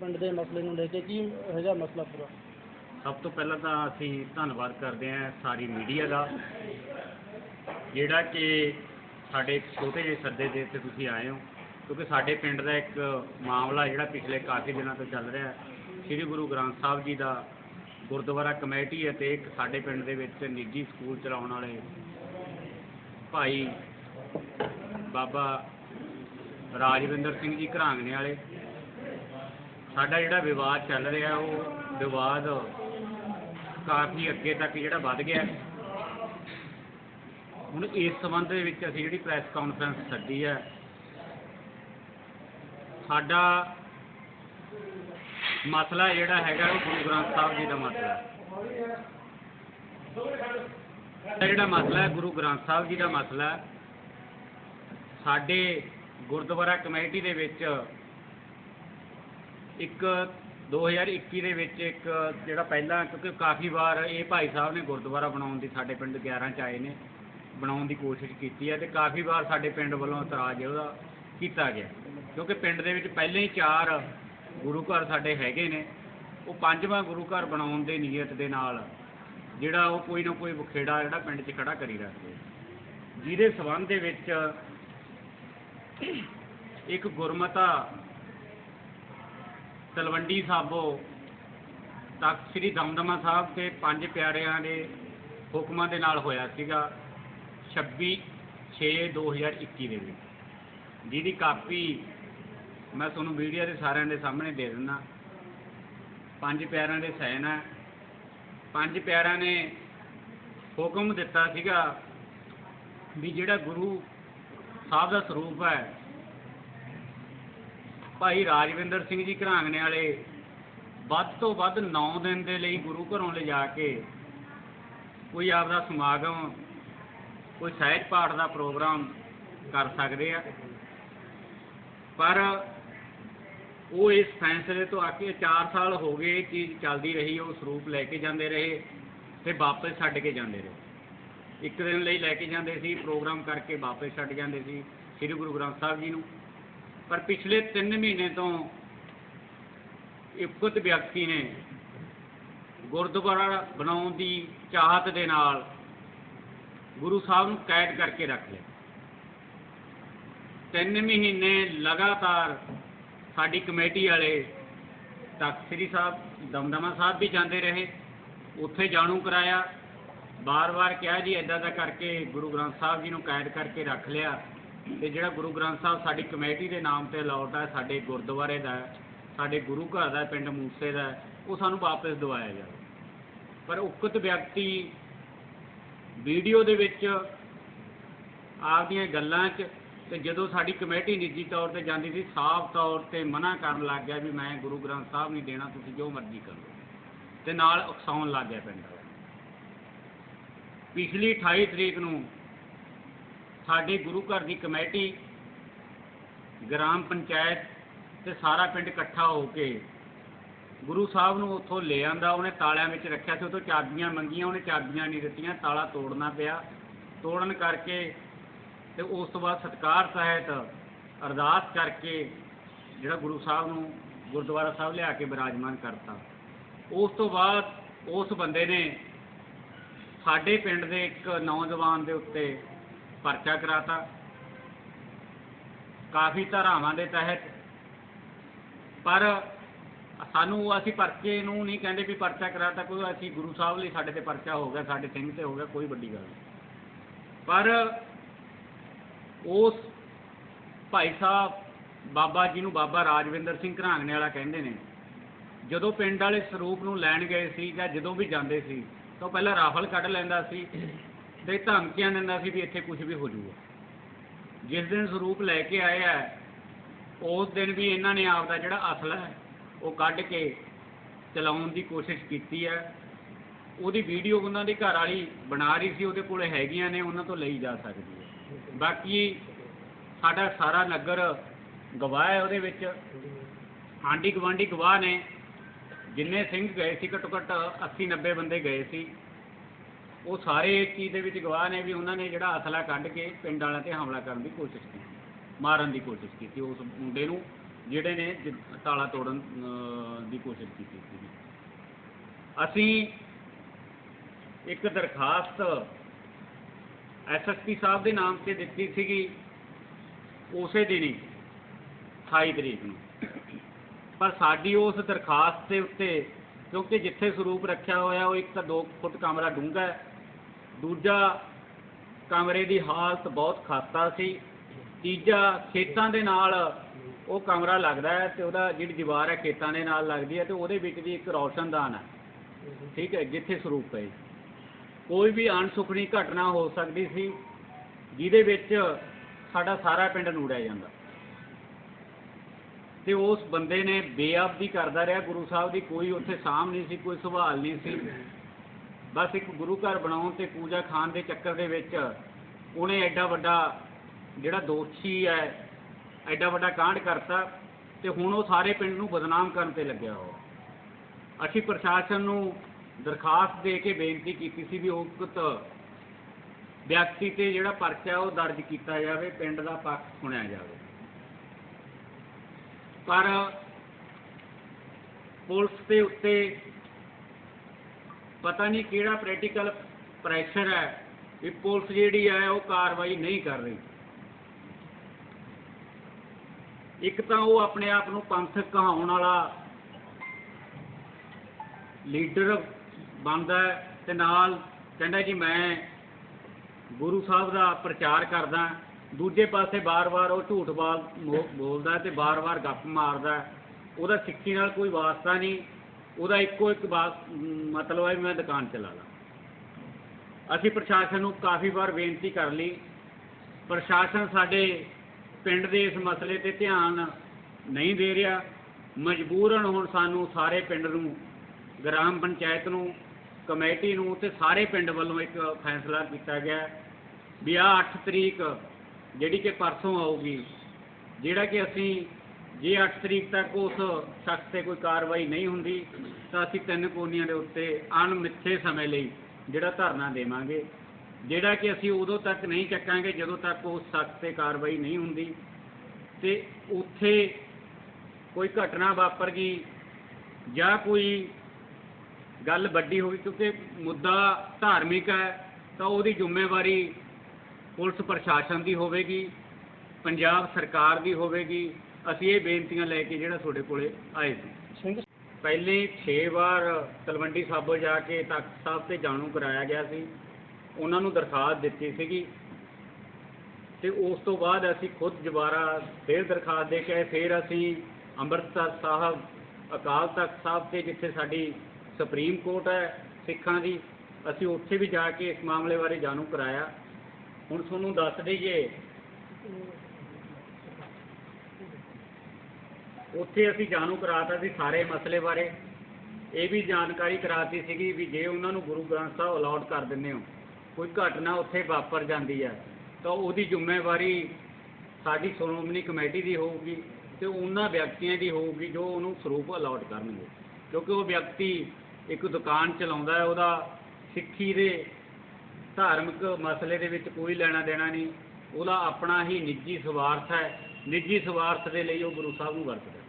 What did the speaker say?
ਪਿੰਡ ਦੇ ਮਸਲੇ ਨੂੰ ਲੈ ਕੇ ਕੀ ਹੈਗਾ ਮਸਲਾ ਪੂਰਾ? ਸਭ ਤੋਂ ਪਹਿਲਾਂ ਤਾਂ ਅਸੀਂ ਧੰਨਵਾਦ ਕਰਦੇ ਹਾਂ ਸਾਰੀ ਮੀਡੀਆ ਦਾ, ਜਿਹੜਾ ਕਿ ਸਾਡੇ ਛੋਟੇ ਜਿਹੇ ਸੱਦੇ ਦੇ ਉੱਤੇ ਤੁਸੀਂ ਆਏ ਹੋ, ਕਿਉਂਕਿ ਸਾਡੇ ਪਿੰਡ ਦਾ ਇੱਕ ਮਾਮਲਾ ਜਿਹੜਾ ਪਿਛਲੇ ਕਾਫੀ ਦਿਨਾਂ ਤੋਂ ਚੱਲ ਰਿਹਾ ਹੈ। ਸ੍ਰੀ ਗੁਰੂ ਗ੍ਰੰਥ ਸਾਹਿਬ ਜੀ ਦਾ ਗੁਰਦੁਆਰਾ ਕਮੇਟੀ ਅਤੇ ਇੱਕ ਸਾਡੇ ਪਿੰਡ ਦੇ ਵਿੱਚ ਨਿੱਜੀ ਸਕੂਲ ਚਲਾਉਣ ਵਾਲੇ ਭਾਈ ਬਾਬਾ ਰਾਜਵਿੰਦਰ ਸਿੰਘ ਜੀ ਘਰਾਂਗਣੇ ਵਾਲੇ ਸਾਡਾ ਜਿਹੜਾ ਵਿਵਾਦ ਚੱਲ ਰਿਹਾ, ਉਹ ਵਿਵਾਦ ਕਾਫੀ ਅੱਗੇ ਤੱਕ ਜਿਹੜਾ ਵੱਧ ਗਿਆ। ਹੁਣ ਇਸ ਸੰਬੰਧ ਦੇ ਵਿੱਚ ਅਸੀਂ ਜਿਹੜੀ ਪ੍ਰੈਸ ਕਾਨਫਰੰਸ ਸੱਦੀ ਹੈ, ਸਾਡਾ ਮਸਲਾ ਜਿਹੜਾ ਹੈਗਾ, ਉਹ ਗੁਰੂ ਗ੍ਰੰਥ ਸਾਹਿਬ ਜੀ ਦਾ ਮਸਲਾ ਹੈ। ਜਿਹੜਾ ਮਸਲਾ ਹੈ, ਗੁਰੂ ਗ੍ਰੰਥ ਸਾਹਿਬ ਜੀ ਦਾ ਮਸਲਾ ਸਾਡੇ ਗੁਰਦੁਆਰਾ ਕਮੇਟੀ ਦੇ ਵਿੱਚ ਇੱਕ 2021 ਦੇ ਵਿੱਚ ਇੱਕ ਜਿਹੜਾ ਪਹਿਲਾਂ, ਕਿਉਂਕਿ ਕਾਫੀ ਵਾਰ ਇਹ ਭਾਈ ਸਾਹਿਬ ਨੇ ਗੁਰਦੁਆਰਾ ਬਣਾਉਣ ਦੀ ਸਾਡੇ ਪਿੰਡ 11 ਚ ਆਏ ਨੇ, ਬਣਾਉਣ ਦੀ ਕੋਸ਼ਿਸ਼ ਕੀਤੀ ਹੈ ਤੇ ਕਾਫੀ ਵਾਰ ਸਾਡੇ ਪਿੰਡ ਵੱਲੋਂ ਇਤਰਾਜ਼ ਉਹਦਾ ਕੀਤਾ ਗਿਆ। ਕਿਉਂਕਿ ਪਿੰਡ ਦੇ ਵਿੱਚ ਪਹਿਲੇ ਹੀ ਚਾਰ ਗੁਰੂ ਘਰ ਸਾਡੇ ਹੈਗੇ ਨੇ, ਉਹ ਪੰਜਵਾਂ ਗੁਰੂ ਘਰ ਬਣਾਉਣ ਦੇ ਨੀਅਤ ਦੇ ਨਾਲ ਜਿਹੜਾ ਉਹ ਕੋਈ ਨਾ ਕੋਈ ਬਖੇੜਾ ਜਿਹੜਾ ਪਿੰਡ 'ਚ ਖੜਾ ਕਰੀ ਰੱਖਦੇ ਜਿਹਦੇ ਸਬੰਧ ਦੇ ਵਿੱਚ ਇੱਕ ਗੁਰਮਤਾ ਤਲਵੰਡੀ ਸਾਬੋ ਤਖਤ ਸ੍ਰੀ ਦਮਦਮਾ ਸਾਹਿਬ ਤੇ ਪੰਜ ਪਿਆਰਿਆਂ ਦੇ ਹੁਕਮਾਂ ਦੇ ਨਾਲ ਹੋਇਆ ਸੀਗਾ 26 6 2021 ਦੇ ਵਿੱਚ। ਜਿਹਦੀ ਕਾਪੀ ਮੈਂ ਤੁਹਾਨੂੰ ਮੀਡੀਆ ਦੇ ਸਾਰਿਆਂ ਦੇ ਸਾਹਮਣੇ ਦੇ ਦਿੰਦਾ। ਪੰਜ ਪਿਆਰਿਆਂ ਦੇ ਸੈਨ ਹੈ ਪੰਜ ਪਿਆਰਿਆਂ ਨੇ ਹੁਕਮ ਦਿੱਤਾ ਸੀਗਾ ਵੀ ਜਿਹੜਾ ਗੁਰੂ ਸਾਹਿਬ ਦਾ ਸਰੂਪ ਹੈ ਭਾਈ ਰਾਜਵਿੰਦਰ ਸਿੰਘ ਜੀ ਘਰਾਂਗਣੇ ਵਾਲੇ ਵੱਧ ਤੋਂ ਵੱਧ 9 ਦਿਨ ਦੇ ਲਈ ਗੁਰੂ ਘਰੋਂ ਲਿਜਾ ਕੇ ਕੋਈ ਆਪਦਾ ਸਮਾਗਮ, ਕੋਈ ਸਹਿਜ ਪਾਠ ਦਾ ਪ੍ਰੋਗਰਾਮ ਕਰ ਸਕਦੇ ਆ। ਪਰ ਉਹ ਇਸ ਫੈਸਲੇ ਤੋਂ ਆ ਕੇ 4 ਸਾਲ ਹੋ ਗਏ, ਇਹ ਚੀਜ਼ ਚੱਲਦੀ ਰਹੀ, ਉਹ ਸਰੂਪ ਲੈ ਕੇ ਜਾਂਦੇ ਰਹੇ ਤੇ ਵਾਪਸ ਛੱਡ ਕੇ ਜਾਂਦੇ ਰਹੇ। ਇੱਕ ਦਿਨ ਲਈ ਲੈ ਕੇ ਜਾਂਦੇ ਸੀ, ਪ੍ਰੋਗਰਾਮ ਕਰਕੇ ਵਾਪਸ ਛੱਡ ਜਾਂਦੇ ਸੀ, ਸ੍ਰੀ ਗੁਰੂ ਗ੍ਰੰਥ ਸਾਹਿਬ ਜੀ ਨੂੰ। ਪਰ ਪਿਛਲੇ 3 ਮਹੀਨੇ ਤੋਂ ਇਕਤ ਵਿਅਕਤੀ ਨੇ ਗੁਰਦੁਆਰਾ ਬਣਾਉਣ ਦੀ ਚਾਹਤ ਦੇ ਨਾਲ ਗੁਰੂ ਸਾਹਿਬ ਨੂੰ ਕੈਦ ਕਰਕੇ ਰੱਖ ਲਿਆ। ਤਿੰਨ ਮਹੀਨੇ ਲਗਾਤਾਰ ਸਾਡੀ ਕਮੇਟੀ ਵਾਲੇ ਤਖਤ ਸ੍ਰੀ ਸਾਹਿਬ, ਦਮਦਮਾ ਸਾਹਿਬ ਵੀ ਜਾਂਦੇ ਰਹੇ, ਉੱਥੇ ਜਾਣੂ ਕਰਾਇਆ। ਬਾਰ-ਬਾਰ ਕਿਹਾ ਜੀ ਐਦਾਂ ਦਾ ਕਰਕੇ ਗੁਰੂ ਗ੍ਰੰਥ ਸਾਹਿਬ ਜੀ ਨੂੰ ਕੈਦ ਕਰਕੇ ਰੱਖ ਲਿਆ। ਤੇ ਜਿਹੜਾ ਗੁਰੂ ਗ੍ਰੰਥ ਸਾਹਿਬ ਸਾਡੀ ਕਮੇਟੀ ਦੇ ਨਾਮ ਤੇ ਅਲਾਉਟ ਹੈ, ਸਾਡੇ ਗੁਰਦੁਆਰੇ ਦਾ ਸਾਡੇ ਗੁਰੂ ਘਰ ਦਾ ਪਿੰਡ ਮੂਸੇ ਦਾ ਉਹ ਸਾਨੂੰ ਵਾਪਸ ਦਿਵਾਇਆ ਜਾਵੇ। ਪਰ ਉਕਤ ਵਿਅਕਤੀ ਵੀਡੀਓ ਦੇ ਵਿੱਚ ਆਪਦੀਆਂ ਗੱਲਾਂ 'ਚ ਤੇ ਜਦੋਂ ਸਾਡੀ ਕਮੇਟੀ ਨਿੱਜੀ ਤੌਰ ਤੇ ਜਾਂਦੀ ਸੀ, ਸਾਫ਼ ਤੌਰ ਤੇ ਮਨਾ ਕਰਨ ਲੱਗ ਗਿਆ ਵੀ ਮੈਂ ਗੁਰੂ ਗ੍ਰੰਥ ਸਾਹਿਬ ਨਹੀਂ ਦੇਣਾ, ਤੁਸੀਂ ਜੋ ਮਰਜ਼ੀ ਕਰੋ। ਤੇ ਨਾਲ ਉਕਸਾਉਣ ਲੱਗ ਗਿਆ ਪਿੰਡ ਵਾਲੇ। ਪਿਛਲੀ 28 ਤਰੀਕ ਨੂੰ ਸਾਡੇ ਗੁਰੂ ਘਰ ਦੀ ਕਮੇਟੀ, ਗ੍ਰਾਮ ਪੰਚਾਇਤ ਤੇ ਸਾਰਾ ਪਿੰਡ ਇਕੱਠਾ ਹੋ ਕੇ ਗੁਰੂ ਸਾਹਿਬ ਨੂੰ ਉੱਥੋਂ ਲੈ ਆਂਦਾ, ਉਹਨੇ ਤਾਲਿਆਂ ਵਿੱਚ ਰੱਖਿਆ ਸੀ ਉਤੋਂ ਚਾਬੀਆਂ ਮੰਗੀਆਂ, ਉਹਨੇ ਚਾਬੀਆਂ ਨਹੀਂ ਦਿੱਤੀਆਂ, ਤਾਲਾ ਤੋੜਨਾ ਪਿਆ। ਤੋੜਨ ਕਰਕੇ ਤੇ ਉਸ ਤੋਂ ਬਾਅਦ ਸਤਕਾਰ ਸਹਿਤ ਅਰਦਾਸ ਕਰਕੇ ਜਿਹੜਾ ਗੁਰੂ ਸਾਹਿਬ ਨੂੰ ਗੁਰਦੁਆਰਾ ਸਾਹਿਬ ਲਿਆ ਕੇ ਬਿਰਾਜਮਾਨ ਕਰਤਾ। ਉਸ ਤੋਂ ਬਾਅਦ ਉਸ ਬੰਦੇ ਨੇ ਸਾਡੇ ਪਿੰਡ ਦੇ ਇੱਕ ਨੌਜਵਾਨ ਦੇ ਉੱਤੇ ਪਰਚਾ ਕਰਾਤਾ। ਕਾਫੀ ਧਾਰਾਵਾਂ ਦੇ ਤਹਿਤ। ਪਰ ਸਾਨੂੰ ਅਸੀਂ ਪਰਚੇ ਨੂੰ ਨਹੀਂ ਕਹਿੰਦੇ ਵੀ ਪਰਚਾ ਕਰਾਤਾ ਕੋਈ ਅਸੀਂ ਗੁਰੂ ਸਾਹਿਬ ਲਈ ਸਾਡੇ ਤੇ ਪਰਚਾ ਹੋ ਗਿਆ, ਸਾਡੇ ਸਿੰਘ ਤੇ ਹੋ ਗਿਆ, ਕੋਈ ਵੱਡੀ ਗੱਲ ਨਹੀਂ। ਪਰ ਉਸ ਭਾਈ ਸਾਹਿਬ, ਬਾਬਾ ਜੀ ਨੂੰ ਬਾਬਾ ਰਾਜਵਿੰਦਰ ਸਿੰਘ ਘਰਾਂਗਣੇ ਵਾਲਾ ਕਹਿੰਦੇ ਨੇ, ਜਦੋਂ ਪਿੰਡ ਵਾਲੇ ਸਰੂਪ ਨੂੰ ਲੈਣ ਗਏ ਸੀ ਜਾਂ ਜਦੋਂ ਵੀ ਜਾਂਦੇ ਸੀ, ਤਾਂ ਉਹ ਪਹਿਲਾਂ ਰਾਫਲ ਕੱਢ ਲੈਂਦਾ ਸੀ। ਤੇ ਧਮਕੀਆਂ ਦਿੰਦਾ ਸੀ ਵੀ ਇੱਥੇ ਕੁਝ ਵੀ ਹੋ ਜਾਊਗਾ। ਜਿਸ ਦਿਨ ਸਰੂਪ ਲੈ ਕੇ ਆਇਆ ਉਸ ਦਿਨ ਵੀ ਇਹਨਾਂ ਨੇ ਆਪ ਦਾ ਜਿਹੜਾ ਅਸਲ ਹੈ, ਉਹ ਕੱਢ ਕੇ ਚਲਾਉਣ ਦੀ ਕੋਸ਼ਿਸ਼ ਕੀਤੀ ਹੈ। ਉਹਦੀ ਵੀਡੀਓ ਉਹਨਾਂ ਦੀ ਘਰ ਵਾਲੀ ਬਣਾ ਰਹੀ ਸੀ, ਉਹਦੇ ਕੋਲੇ ਹੈਗੀਆਂ ਨੇ, ਉਹਨਾਂ ਤੋਂ ਲਈ ਜਾ ਸਕਦੀ ਹੈ। ਬਾਕੀ ਸਾਡਾ ਸਾਰਾ ਨਗਰ ਗਵਾਹ ਹੈ ਉਹਦੇ ਵਿੱਚ। ਆਂਢੀ ਗੁਆਂਢੀ ਗਵਾਹ ਨੇ, ਜਿੰਨੇ ਸਿੰਘ ਗਏ ਸੀ, ਘੱਟੋ ਘੱਟ 80 90 ਬੰਦੇ ਗਏ ਸੀ। ਉਹ ਸਾਰੇ ਇਸ ਚੀਜ਼ ਦੇ ਵਿੱਚ ਗਵਾਹ ਨੇ ਵੀ ਉਹਨਾਂ ਨੇ ਜਿਹੜਾ ਅਸਲਾ ਕੱਢ ਕੇ ਪਿੰਡ ਵਾਲਿਆਂ ਤੇ ਹਮਲਾ ਕਰਨ ਦੀ ਕੋਸ਼ਿਸ਼ ਕੀਤੀ, ਮਾਰਨ ਦੀ ਕੋਸ਼ਿਸ਼ ਕੀਤੀ, ਉਸ ਮੁੰਡੇ ਨੂੰ ਜਿਹੜੇ ਨੇ ਜ- ਤਾਲਾ ਤੋੜਨ ਦੀ ਕੋਸ਼ਿਸ਼ ਕੀਤੀ ਸੀ। ਅਸੀਂ ਇੱਕ ਦਰਖਾਸਤ ਐਸਐਸਪੀ ਸਾਹਿਬ ਦੇ ਨਾਮ ਤੇ ਦਿੱਤੀ ਸੀਗੀ ਉਸੇ ਦਿਨ ਹੀ 28 ਤਰੀਕ ਨੂੰ। ਪਰ ਸਾਡੀ ਉਸ ਦਰਖਾਸਤ ਦੇ ਉੱਤੇ, ਕਿਉਂਕਿ ਜਿੱਥੇ ਸਰੂਪ ਰੱਖਿਆ ਹੋਇਆ ਉਹ ਇੱਕ ਤਾਂ 2 ਫੁੱਟ ਕਮਰਾ ਡੂੰਘਾ ਹੈ ਦੂਜਾ ਕਮਰੇ ਦੀ ਹਾਲਤ ਬਹੁਤ ਖਾਸਤਾ ਸੀ। ਤੀਜਾ ਖੇਤਾਂ ਦੇ ਨਾਲ ਉਹ ਕਮਰਾ ਲੱਗਦਾ ਹੈ ਤੇ ਉਹਦਾ ਜਿਹੜੀ ਦੀਵਾਰ ਹੈ ਖੇਤਾਂ ਦੇ ਨਾਲ ਲੱਗਦੀ ਹੈ ਤੇ ਉਹਦੇ ਵਿੱਚ ਵੀ ਇੱਕ ਰੌਸ਼ਨਦਾਨ ਹੈ। ਠੀਕ ਹੈ, ਜਿੱਥੇ ਸਰੂਪ ਪਏ ਕੋਈ ਵੀ ਅਣਸੁਖਣੀ ਘਟਨਾ ਹੋ ਸਕਦੀ ਸੀ, ਜਿਹਦੇ ਵਿੱਚ ਸਾਡਾ ਸਾਰਾ ਪਿੰਡ ਨੂੜਿਆ ਜਾਂਦਾ। ਤੇ ਉਸ ਬੰਦੇ ਨੇ ਬੇਅਬਦੀ ਕਰਦਾ ਰਿਹਾ। ਗੁਰੂ ਸਾਹਿਬ ਦੀ ਕੋਈ ਉੱਥੇ ਸਾਂਭ ਨਹੀਂ ਸੀ, ਕੋਈ ਸੰਭਾਲ ਨਹੀਂ ਸੀ। ਬਸ ਇੱਕ ਗੁਰੂ ਘਰ ਬਣਾਉਣ ਤੇ ਪੂਜਾ ਖਾਨ ਦੇ ਚੱਕਰ ਦੇ ਵਿੱਚ ਉਹਨੇ ਐਡਾ ਵੱਡਾ ਜਿਹੜਾ ਦੋਸ਼ੀ ਹੈ, ਐਡਾ ਵੱਡਾ ਕਾਂਡ ਕਰਤਾ ਤੇ ਹੁਣ ਉਹ ਸਾਰੇ ਪਿੰਡ ਨੂੰ ਬਦਨਾਮ ਕਰਨ ਤੇ ਲੱਗਿਆ ਹੋ ਅਸੀਂ ਪ੍ਰਸ਼ਾਸਨ ਨੂੰ ਦਰਖਾਸਤ ਦੇ ਕੇ ਬੇਨਤੀ ਕੀਤੀ ਸੀ ਵੀ ਉਕਤ ਵਿਅਕਤੀ ਤੇ ਜਿਹੜਾ ਪਰਚਾ ਉਹ ਦਰਜ ਕੀਤਾ ਜਾਵੇ, ਪਿੰਡ ਦਾ ਪੱਖ ਸੁਣਿਆ ਜਾਵੇ। ਪਰ ਪੁਲਿਸ ਦੇ ਉੱਤੇ ਪਤਾ ਨਹੀਂ ਕਿਹੜਾ ਪ੍ਰੈਕਟੀਕਲ ਪ੍ਰੈਸ਼ਰ ਹੈ ਵੀ ਪੁਲਿਸ ਜਿਹੜੀ ਹੈ ਉਹ ਕਾਰਵਾਈ ਨਹੀਂ ਕਰ ਰਹੀ। ਇੱਕ ਤਾਂ ਉਹ ਆਪਣੇ ਆਪ ਨੂੰ ਪੰਥਕ ਕਹਾਉਣ ਵਾਲਾ ਲੀਡਰ ਬਣਦਾ ਹੈ ਤੇ ਨਾਲ ਕਹਿੰਦਾ ਜੀ ਮੈਂ ਗੁਰੂ ਸਾਹਿਬ ਦਾ ਪ੍ਰਚਾਰ ਕਰਦਾ ਦੂਜੇ ਪਾਸੇ ਬਾਰ-ਬਾਰ ਉਹ ਝੂਠ ਬਾਲ ਮੋ- ਬੋਲਦਾ ਹੈ ਤੇ ਬਾਰ-ਬਾਰ ਗੱਪ ਮਾਰਦਾ ਉਹਦਾ ਸਿੱਖੀ ਨਾਲ ਕੋਈ ਵਾਸਤਾ ਨਹੀਂ। ਉਹਦਾ ਇੱਕੋ ਇੱਕ ਬਾਤ ਮਤਲਬ ਹੈ ਵੀ ਮੈਂ ਦੁਕਾਨ ਚਲਾ ਲਾਂ ਅਸੀਂ ਪ੍ਰਸ਼ਾਸਨ ਨੂੰ ਕਾਫੀ ਵਾਰ ਬੇਨਤੀ ਕਰ ਲਈ। ਪ੍ਰਸ਼ਾਸਨ ਸਾਡੇ ਪਿੰਡ ਦੇ ਇਸ ਮਸਲੇ ਤੇ ਧਿਆਨ ਨਹੀਂ ਦੇ ਰਿਹਾ। ਮਜਬੂਰਨ ਹੁਣ ਸਾਨੂੰ ਸਾਰੇ ਪਿੰਡ ਨੂੰ, ਗ੍ਰਾਮ ਪੰਚਾਇਤ ਨੂੰ, ਕਮੇਟੀ ਨੂੰ ਤੇ ਸਾਰੇ ਪਿੰਡ ਵੱਲੋਂ ਇੱਕ ਫੈਸਲਾ ਕੀਤਾ ਗਿਆ ਹੈ ਵੀ ਆਹ 8 ਤਰੀਕ ਜਿਹੜੀ ਕਿ ਪਰਸੋਂ ਆਊਗੀ, ਜਿਹੜਾ ਕਿ ਅਸੀਂ ਜੇ 8 ਤਰੀਕ ਤੱਕ ਉਸ ਸ਼ਖਸ ਤੇ ਕੋਈ ਕਾਰਵਾਈ ਨਹੀਂ ਹੁੰਦੀ, ਤਾਂ ਅਸੀਂ ਤਿੰਨ ਕੋਨੀਆਂ ਦੇ ਉੱਤੇ ਅਣਮਿੱਥੇ ਸਮੇਂ ਲਈ ਜਿਹੜਾ ਧਰਨਾ ਦੇਵਾਂਗੇ। ਜਿਹੜਾ ਕਿ ਅਸੀਂ ਉਦੋਂ ਤੱਕ ਨਹੀਂ ਚੱਕਾਂਗੇ ਜਦੋਂ ਤੱਕ ਉਸ ਸ਼ਖਸ ਤੇ ਕਾਰਵਾਈ ਨਹੀਂ ਹੁੰਦੀ। ਤੇ ਉੱਥੇ ਕੋਈ ਘਟਨਾ ਵਾਪਰ ਗਈ ਜਾਂ ਕੋਈ ਗੱਲ ਵੱਡੀ ਹੋ ਗਈ, ਕਿਉਂਕਿ ਮੁੱਦਾ ਧਾਰਮਿਕ ਹੈ, ਤਾਂ ਉਹਦੀ ਜ਼ਿੰਮੇਵਾਰੀ ਪੁਲਿਸ ਪ੍ਰਸ਼ਾਸਨ ਦੀ ਹੋਵੇਗੀ, ਪੰਜਾਬ ਸਰਕਾਰ ਦੀ ਹੋਵੇਗੀ। ਅਸੀਂ ਇਹ ਬੇਨਤੀਆਂ ਲੈ ਕੇ ਜਿਹੜਾ ਤੁਹਾਡੇ ਕੋਲੇ ਆਏ ਸੀ। ਪਹਿਲੇ 6 ਵਾਰ ਤਲਵੰਡੀ ਸਾਬੋ ਜਾ ਕੇ ਤਖਤ ਸਾਹਿਬ ਤੇ ਜਾਣੂ ਕਰਾਇਆ ਗਿਆ ਸੀ। ਉਹਨਾਂ ਨੂੰ ਦਰਖਾਸਤ ਦਿੱਤੀ ਸੀਗੀ। ਤੇ ਉਸ ਤੋਂ ਬਾਅਦ ਅਸੀਂ ਖੁਦ ਦੁਬਾਰਾ ਫੇਰ ਦਰਖਾਸਤ ਦੇ ਕੇ ਆਏ। ਫਿਰ ਅਸੀਂ ਅੰਮ੍ਰਿਤਸਰ ਸਾਹਿਬ ਅਕਾਲ ਤਖਤ ਸਾਹਿਬ ਤੇ ਜਿੱਥੇ ਸਾਡੀ ਸੁਪਰੀਮ ਕੋਰਟ ਹੈ ਸਿੱਖਾਂ ਦੀ ਅਸੀਂ ਉੱਥੇ ਵੀ ਜਾ ਕੇ ਇਸ ਮਾਮਲੇ ਬਾਰੇ ਜਾਣੂ ਕਰਾਇਆ। ਹੁਣ ਤੁਹਾਨੂੰ ਦੱਸ ਦਈਏ ਉੱਥੇ ਅਸੀਂ ਜਾਣੂ ਕਰਾਤਾ ਸੀ ਸਾਰੇ ਮਸਲੇ ਬਾਰੇ। ਇਹ ਵੀ ਜਾਣਕਾਰੀ ਕਰਾਤੀ ਸੀਗੀ ਵੀ ਜੇ ਉਹਨਾਂ ਨੂੰ ਗੁਰੂ ਗ੍ਰੰਥ ਸਾਹਿਬ ਅਲਾਉਡ ਕਰ ਦਿੰਦੇ ਹੋ, ਕੋਈ ਘਟਨਾ ਉੱਥੇ ਵਾਪਰ ਜਾਂਦੀ ਹੈ ਤਾਂ ਉਹਦੀ ਜ਼ਿੰਮੇਵਾਰੀ ਸਾਡੀ ਸ਼੍ਰੋਮਣੀ ਕਮੇਟੀ ਦੀ ਹੋਊਗੀ ਤੇ ਉਹਨਾਂ ਵਿਅਕਤੀਆਂ ਦੀ ਹੋਊਗੀ ਜੋ ਉਹਨੂੰ ਸਰੂਪ ਅਲਾਉਡ ਕਰਨਗੇ। ਕਿਉਂਕਿ ਉਹ ਵਿਅਕਤੀ ਇੱਕ ਦੁਕਾਨ ਚਲਾਉਂਦਾ ਹੈ, ਉਹਦਾ ਸਿੱਖੀ ਦੇ ਧਾਰਮਿਕ ਮਸਲੇ ਦੇ ਵਿੱਚ ਕੋਈ ਲੈਣਾ ਦੇਣਾ ਨਹੀਂ, ਉਹਦਾ ਆਪਣਾ ਹੀ ਨਿੱਜੀ ਸਵਾਰਥ ਹੈ। ਨਿੱਜੀ ਸਵਾਰਥ ਦੇ ਲਈ ਉਹ ਗੁਰੂ ਸਾਹਿਬ ਨੂੰ ਵਰਤਦਾ ਹੈ।